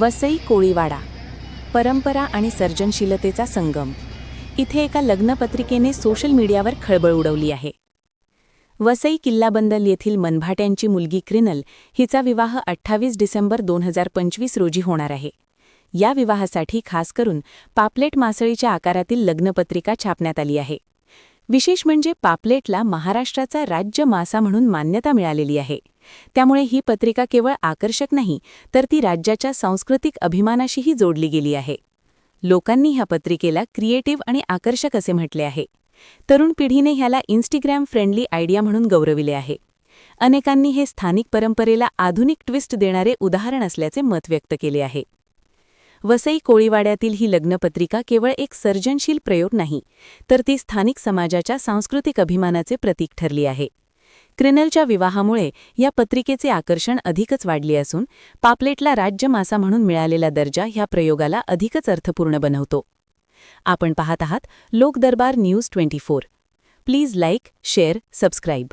वसई कोळीवाडा परंपरा आणि सर्जनशीलतेचा संगम. इथे एका लग्नपत्रिकेने सोशल मीडियावर खळबळ उडवली आहे. वसई किल्लाबंदल येथील मनभाट्यांची मुलगी क्रिनल हिचा विवाह अठ्ठावीस डिसेंबर दोन हजार पंचवीस रोजी होणार आहे. या विवाहासाठी खास करून पापलेट मासळीच्या आकारातील लग्नपत्रिका छापण्यात आली आहे. विशेष म्हणजे पापलेटला महाराष्ट्राचा राज्य मासा म्हणून मान्यता मिळालेली आहे. त्यामुळे ही पत्रिका केवळ आकर्षक नाही तर ती राज्याच्या सांस्कृतिक अभिमानाशीही जोडली गेली आहे. लोकांनी ह्या पत्रिकेला क्रिएटिव्ह आणि आकर्षक असे म्हटले आहे. तरुण पिढीने ह्याला इन्स्टिग्रॅम फ्रेंडली आयडिया म्हणून गौरविले आहे. अनेकांनी हे स्थानिक परंपरेला आधुनिक ट्विस्ट देणारे उदाहरण असल्याचे मत व्यक्त केले आहे. वसई कोळीवाड्यातील ही लग्नपत्रिका केवळ एक सर्जनशील प्रयोग नाही तर ती स्थानिक समाजाच्या सांस्कृतिक अभिमानाचे प्रतीक ठरली आहे. क्रिनलच्या विवाहामुळे या पत्रिकेचे आकर्षण अधिकच वाढले असून पापलेटला राज्य मासा म्हणून मिळालेला दर्जा ह्या प्रयोगाला अधिकच अर्थपूर्ण बनवतो. आपण पाहत आहात Lokdarbar news twenty four. Please like share subscribe.